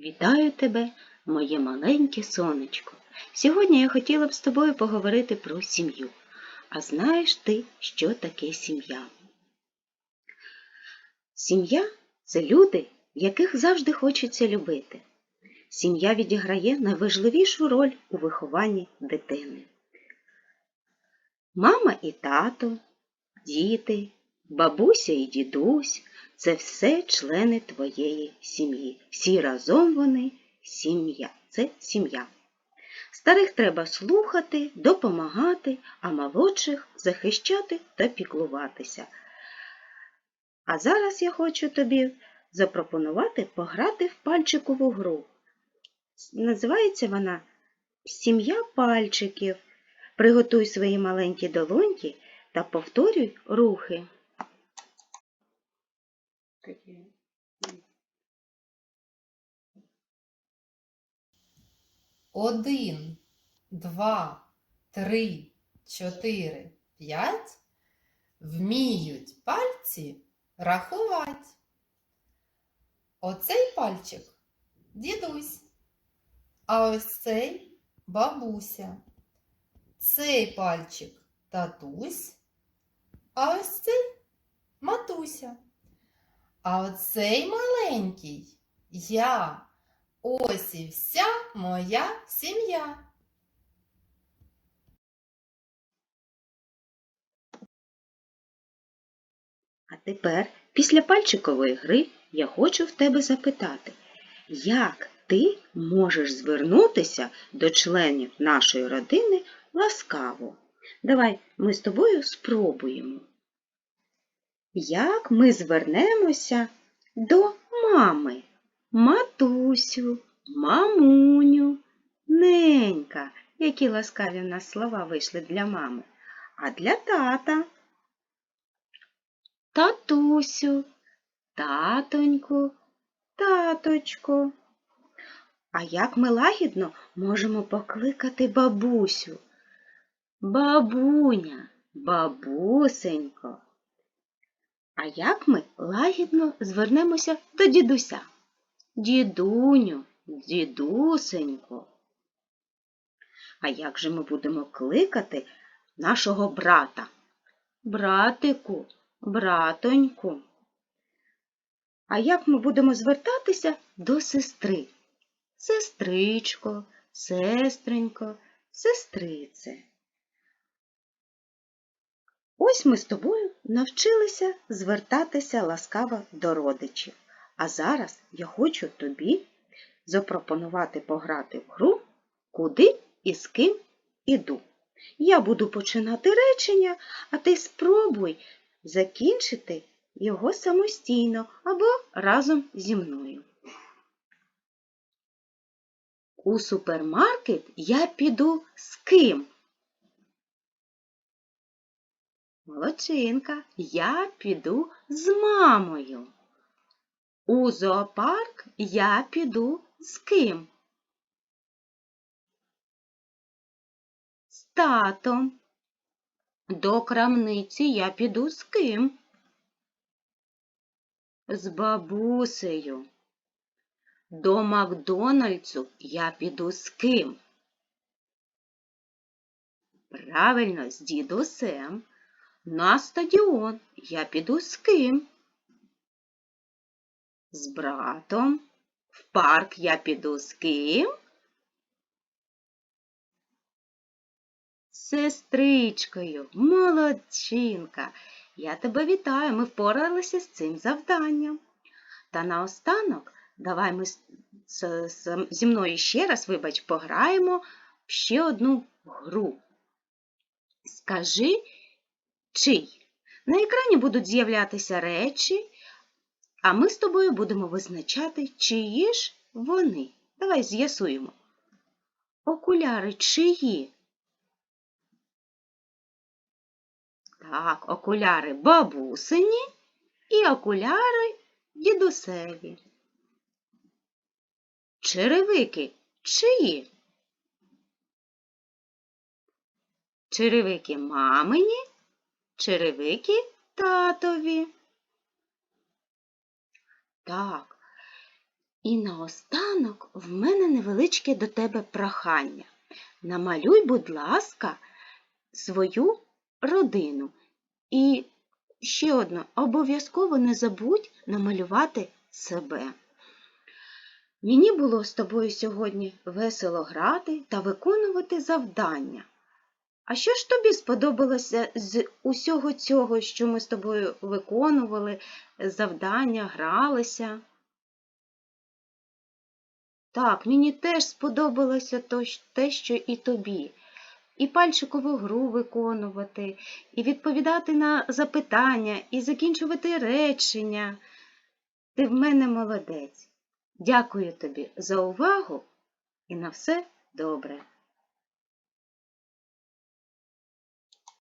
Вітаю тебе, моє маленьке сонечко. Сьогодні я хотіла б з тобою поговорити про сім'ю. А знаєш ти, що таке сім'я? Сім'я це люди, яких завжди хочеться любити. Сім'я відіграє найважливішу роль у вихованні дитини. Мама і тато, діти, бабуся і дідусь це все члени твоєї сім'ї. Всі разом вони сім'я. Це сім'я. Старих треба слухати, допомагати, а молодших захищати та піклуватися. А зараз я хочу тобі запропонувати пограти в пальчикову гру. Називається вона Сім'я пальчиків. Приготуй свої маленькі долоньки та повторюй рухи. Один, два, три, чотири, п'ять вміють пальці рахувати. Оцей пальчик дідусь, а ось цей бабуся. Цей пальчик татусь, а ось цей матуся. А оцей маленький я. Ось і вся моя сім'я. А тепер, після пальчикової гри, я хочу в тебе запитати, як ти можеш звернутися до членів нашої родини ласкаво? Давай ми з тобою спробуємо. Як ми звернемося до мами? Матусю, мамуню, ненька. Які ласкаві в нас слова вийшли для мами. А для тата татусю, татоньку, таточку. А як ми лагідно можемо покликати бабусю? Бабуня, бабусенько. А як ми лагідно звернемося до дідуся? Дідуню, дідусенько. А як же ми будемо кликати нашого брата? Братику, братоньку. А як ми будемо звертатися до сестри? Сестричко, сестренько, сестрице. Ось ми з тобою навчилися звертатися ласкаво до родичів. А зараз я хочу тобі запропонувати пограти в гру, куди і з ким іду. Я буду починати речення, а ти спробуй закінчити його самостійно або разом зі мною. У супермаркет я піду з ким? Молодчинка, я піду з мамою. У зоопарк я піду з ким? З татом. До крамниці я піду з ким? З бабусею. До Макдональдсу я піду з ким? Правильно, з дідусем. На стадіон я піду з ким? З братом. В парк я піду з ким? Сестричкою, молодчинка. Я тебе вітаю, ми впоралися з цим завданням. Та наостанок давай ми зі мною ще раз, вибач, пограємо в ще одну гру. Скажи, чий? На екрані будуть з'являтися речі, а ми з тобою будемо визначати, чиї ж вони. Давай з'ясуємо. Окуляри чиї? Так, окуляри бабусині і окуляри дідусеві. Черевики чиї? Черевики мамині, черевики татові. Так, І наостанок в мене невеличке до тебе прохання. Намалюй, будь ласка, свою родину. І ще одне, обов'язково не забудь намалювати себе. Мені було з тобою сьогодні весело грати та виконувати завдання. А що ж тобі сподобалося з усього цього, що ми з тобою виконували, завдання, гралися? Так, мені теж сподобалося те, що і тобі. І пальчикову гру виконувати, і відповідати на запитання, і закінчувати речення. Ти в мене молодець. Дякую тобі за увагу і на все добре.